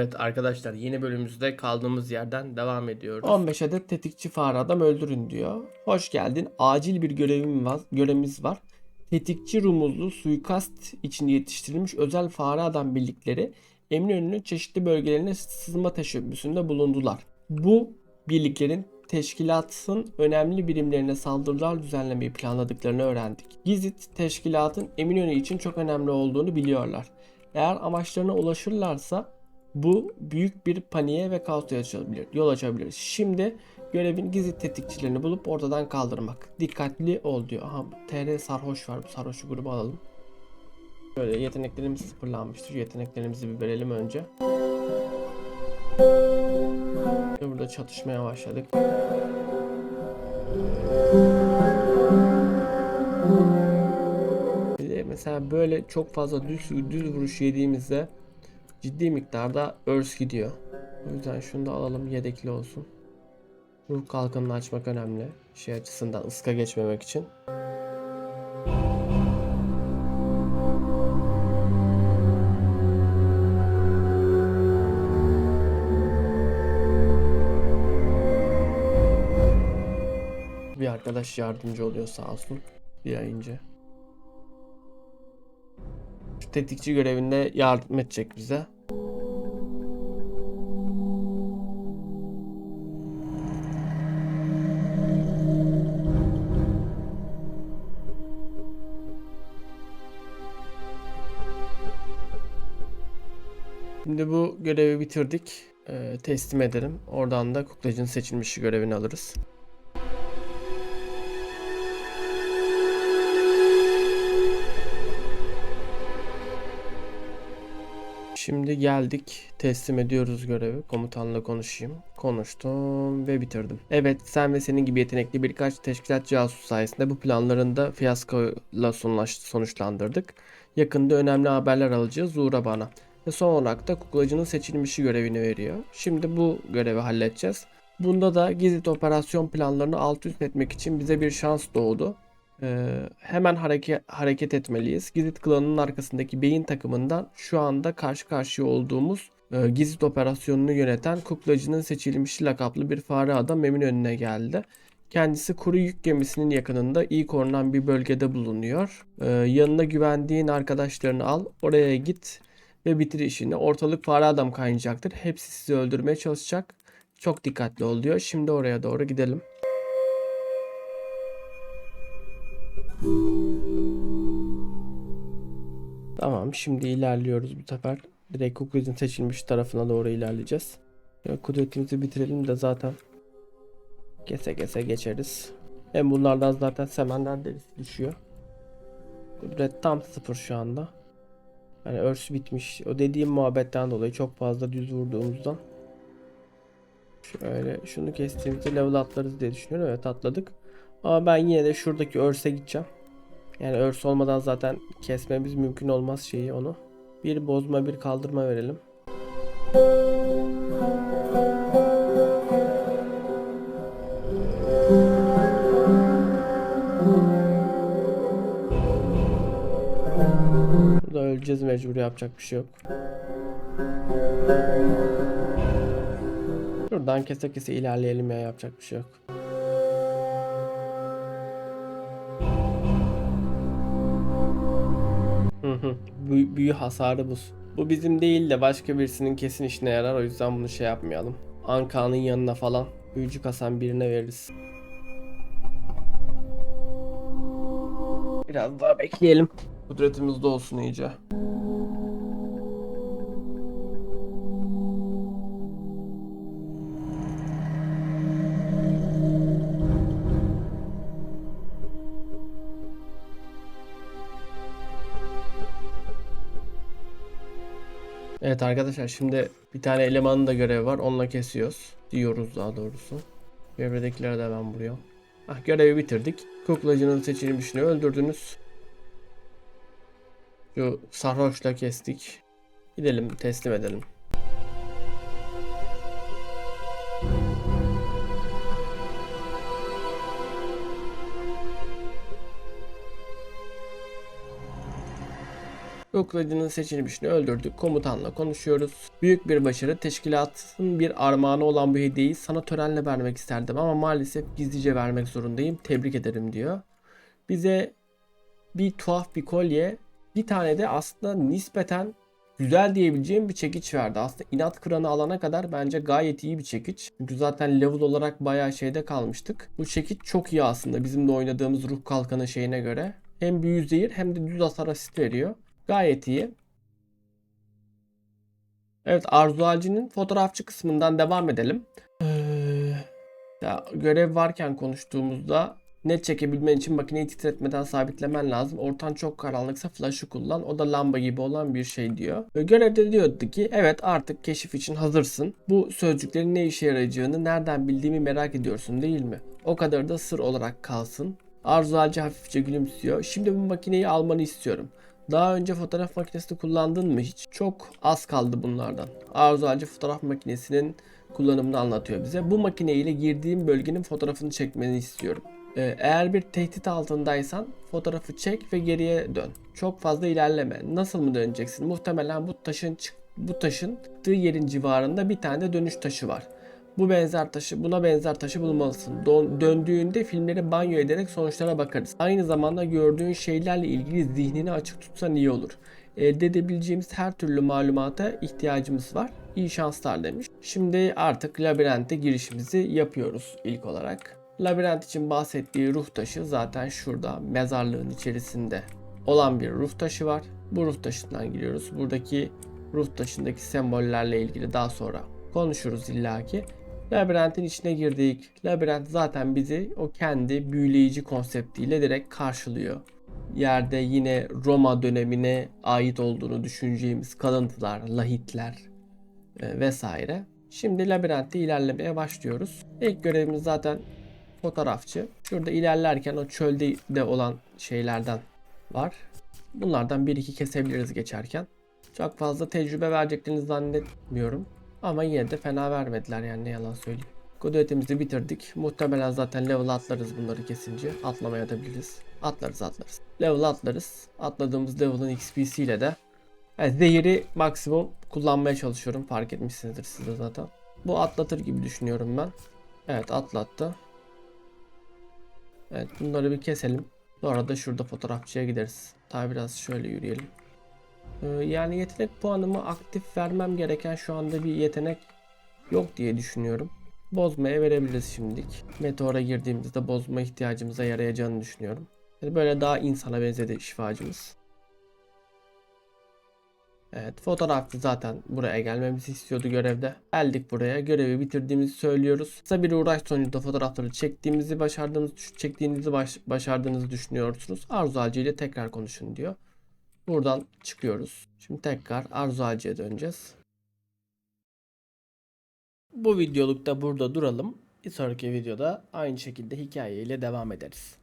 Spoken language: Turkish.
Evet arkadaşlar yeni bölümümüzde kaldığımız yerden devam ediyoruz. 15 adet tetikçi fare adam öldürün diyor. Hoş geldin. Acil bir görevim var, görevimiz var. Tetikçi rumuzlu suikast için yetiştirilmiş özel fare adam birlikleri Eminönü'nün çeşitli bölgelerine sızma teşebbüsünde bulundular. Bu birliklerin teşkilatın önemli birimlerine saldırılar düzenlemeyi planladıklarını öğrendik. Gizit teşkilatın Eminönü için çok önemli olduğunu biliyorlar. Eğer amaçlarına ulaşırlarsa bu büyük bir paniğe ve kaosa yol açabilir. Şimdi görevin gizli tetikçilerini bulup ortadan kaldırmak. Dikkatli ol diyor. Aha TR sarhoş var. Bu sarhoşu grubu alalım. Böyle yeteneklerimiz sıfırlanmıştır. Yeteneklerimizi bir verelim önce. Ve burada çatışmaya başladık. Mesela böyle çok fazla düz, düz vuruş yediğimizde ciddi miktarda örs gidiyor. O yüzden şunu da alalım yedekli olsun. Ruh kalkanını açmak önemli. Şey açısından ıska geçmemek için. Bir arkadaş yardımcı oluyor sağ olsun. Bir. Şu tetikçi görevinde yardım edecek bize. Şimdi bu görevi bitirdik. Ee, teslim edelim. Oradan da kuklacının seçilmişi görevini alırız. Şimdi geldik. Teslim ediyoruz görevi. Komutanla konuşayım. Konuştum ve bitirdim. Evet sen ve senin gibi yetenekli birkaç teşkilat casus sayesinde bu planlarında fiyaskoyla sonuç- sonuçlandırdık. Yakında önemli haberler alacağız. Uğra bana. Ve son olarak da kuklacının seçilmişi görevini veriyor. Şimdi bu görevi halledeceğiz. Bunda da gizli operasyon planlarını alt üst etmek için bize bir şans doğdu. Ee, hemen hareket hareket etmeliyiz. Gizit klanının arkasındaki beyin takımından şu anda karşı karşıya olduğumuz e, Gizit operasyonunu yöneten kuklacının seçilmiş lakaplı bir fare adam önüne geldi. Kendisi kuru yük gemisinin yakınında iyi korunan bir bölgede bulunuyor. Ee, yanına güvendiğin arkadaşlarını al, oraya git ve bitir işini. Ortalık fare adam kaynayacaktır. Hepsi sizi öldürmeye çalışacak. Çok dikkatli ol diyor. Şimdi oraya doğru gidelim. Tamam şimdi ilerliyoruz bu sefer. Direkt Kukuliz'in seçilmiş tarafına doğru ilerleyeceğiz. Kudretimizi bitirelim de zaten kese kese geçeriz. Hem bunlardan zaten semender derisi düşüyor. Kudret tam sıfır şu anda. Yani örs bitmiş. O dediğim muhabbetten dolayı çok fazla düz vurduğumuzdan. Şöyle şunu kestiğimizde level atlarız diye düşünüyorum. Evet atladık. Ama ben yine de şuradaki örse gideceğim. Yani örs olmadan zaten kesmemiz mümkün olmaz şeyi onu. Bir bozma bir kaldırma verelim. Burada öleceğiz mecbur yapacak bir şey yok. Şuradan kese kese ilerleyelim ya yapacak bir şey yok. Büyü, hasarı bu. Bu bizim değil de başka birisinin kesin işine yarar o yüzden bunu şey yapmayalım. Anka'nın yanına falan büyücü kasan birine veririz. Biraz daha bekleyelim. Kudretimiz de olsun iyice. Evet arkadaşlar şimdi bir tane elemanın da görevi var. Onunla kesiyoruz. Diyoruz daha doğrusu. Çevredekileri de ben vuruyorum. Ah görevi bitirdik. Kuklacının seçilmişini öldürdünüz. Şu sarhoşla kestik. Gidelim teslim edelim. Uklayıcının seçilmişini öldürdük. Komutanla konuşuyoruz. Büyük bir başarı. Teşkilatın bir armağanı olan bu hediyeyi sana törenle vermek isterdim ama maalesef gizlice vermek zorundayım. Tebrik ederim diyor. Bize bir tuhaf bir kolye, bir tane de aslında nispeten güzel diyebileceğim bir çekiç verdi. Aslında inat kıranı alana kadar bence gayet iyi bir çekiç. Çünkü zaten level olarak bayağı şeyde kalmıştık. Bu çekiç çok iyi aslında bizim de oynadığımız ruh kalkanı şeyine göre. Hem büyü zehir hem de düz hasar asist veriyor. Gayet iyi. Evet Arzu Alci'nin fotoğrafçı kısmından devam edelim. Ee, ya, görev varken konuştuğumuzda net çekebilmen için makineyi titretmeden sabitlemen lazım. Ortam çok karanlıksa flash'ı kullan. O da lamba gibi olan bir şey diyor. Görevde diyordu ki evet artık keşif için hazırsın. Bu sözcüklerin ne işe yarayacağını nereden bildiğimi merak ediyorsun değil mi? O kadar da sır olarak kalsın. Arzu Alci hafifçe gülümsüyor. Şimdi bu makineyi almanı istiyorum. Daha önce fotoğraf makinesini kullandın mı hiç? Çok az kaldı bunlardan. Arzu Alci fotoğraf makinesinin kullanımını anlatıyor bize. Bu makine ile girdiğim bölgenin fotoğrafını çekmeni istiyorum. Ee, Eğer bir tehdit altındaysan fotoğrafı çek ve geriye dön. Çok fazla ilerleme. Nasıl mı döneceksin? Muhtemelen bu taşın çık bu taşın çıktığı yerin civarında bir tane de dönüş taşı var. Bu benzer taşı, buna benzer taşı bulmalısın. Döndüğünde filmleri banyo ederek sonuçlara bakarız. Aynı zamanda gördüğün şeylerle ilgili zihnini açık tutsan iyi olur. Elde edebileceğimiz her türlü malumata ihtiyacımız var. İyi şanslar demiş. Şimdi artık labirente girişimizi yapıyoruz ilk olarak. Labirent için bahsettiği ruh taşı zaten şurada mezarlığın içerisinde olan bir ruh taşı var. Bu ruh taşından giriyoruz. Buradaki ruh taşındaki sembollerle ilgili daha sonra konuşuruz illaki. Labirentin içine girdik. Labirent zaten bizi o kendi büyüleyici konseptiyle direkt karşılıyor. Yerde yine Roma dönemine ait olduğunu düşüneceğimiz kalıntılar, lahitler e, vesaire. Şimdi labirentte ilerlemeye başlıyoruz. İlk görevimiz zaten fotoğrafçı. Şurada ilerlerken o çölde de olan şeylerden var. Bunlardan bir iki kesebiliriz geçerken. Çok fazla tecrübe vereceklerini zannetmiyorum. Ama yine de fena vermediler yani ne yalan söyleyeyim. Kudretimizi bitirdik. Muhtemelen zaten level atlarız bunları kesince. Atlamaya da biliriz. Atlarız atlarız. Level atlarız. Atladığımız level'ın XP'siyle de evet, zehiri maksimum kullanmaya çalışıyorum. Fark etmişsinizdir siz de zaten. Bu atlatır gibi düşünüyorum ben. Evet atlattı. Evet bunları bir keselim. Sonra da şurada fotoğrafçıya gideriz. Daha biraz şöyle yürüyelim. Ee, yani yetenek puanımı aktif vermem gereken şu anda bir yetenek yok diye düşünüyorum. Bozmaya verebiliriz şimdilik. Meteora girdiğimizde bozma ihtiyacımıza yarayacağını düşünüyorum. Böyle daha insana benzedi şifacımız. Evet fotoğrafçı zaten buraya gelmemizi istiyordu görevde. Geldik buraya görevi bitirdiğimizi söylüyoruz. Kısa bir uğraş sonucunda fotoğrafları çektiğimizi başardığınızı çektiğinizi baş- başardığınızı düşünüyorsunuz. Arzu ile tekrar konuşun diyor. Buradan çıkıyoruz. Şimdi tekrar Arzu Hacı'ya döneceğiz. Bu videolukta burada duralım. Bir sonraki videoda aynı şekilde hikayeyle devam ederiz.